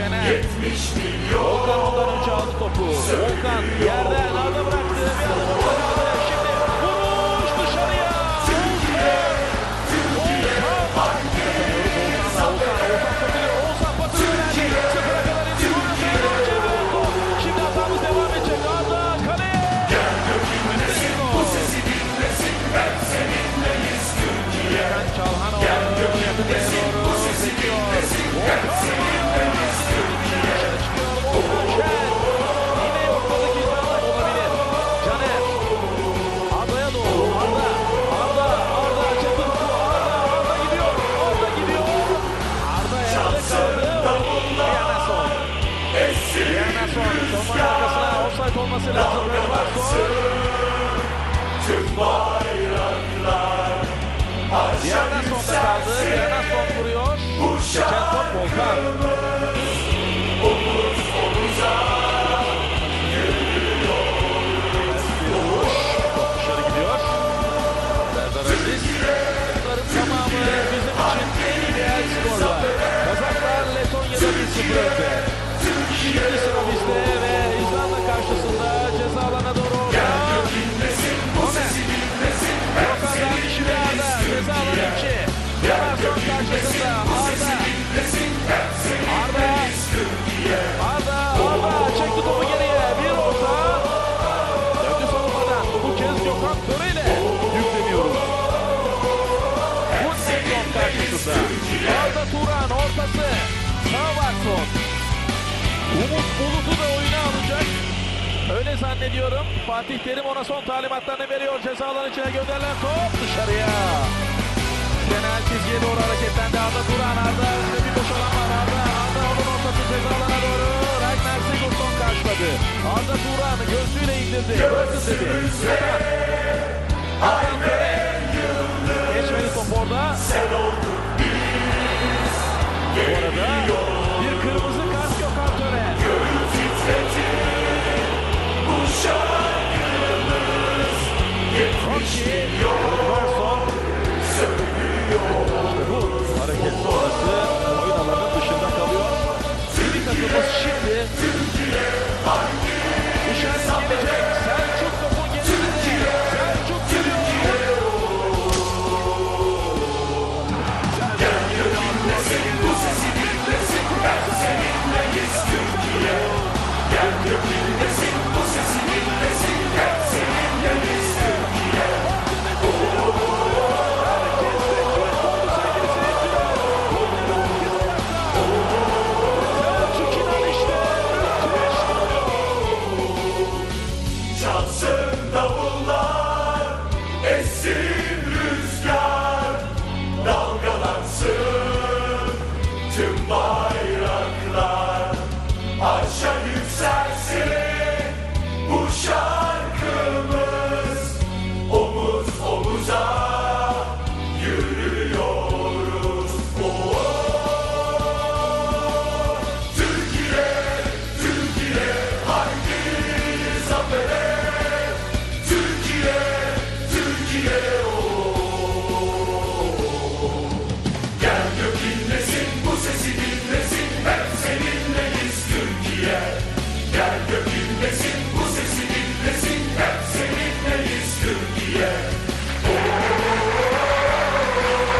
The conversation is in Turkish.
Volkan ondan önce aldı topu. Volkan yerden Savunmanın arkasına offside olması lazım. Yernason. Yernason da kaldı. Yernason vuruyor. Geçen top Volkan. İdeal skorlar. Kazaklar Letonya'da 1-0 önde. Karşısında Arda. Arda. Arda. Arda. Çekti topu geriye. Bir orta. Döndü savunmadan. Bu kez Gökhan Töre ile yükleniyoruz. Hudson karşısında. Arda Turan ortası. Savason. Umut Bulut'u da oyuna alacak. Öyle zannediyorum. Fatih Terim ona son talimatlarını veriyor. Ceza alanı içine gönderilen top dışarıya. Genel çizgiye doğru hareketlendi Arda Turan. Arda önünde bir boş alan var. Arda, Arda onun ortası ceza alana doğru. Ragnar Sigurdsson karşıladı. Arda Turan gözlüğüyle indirdi. Bırakın dedi. Töre. Gökün desin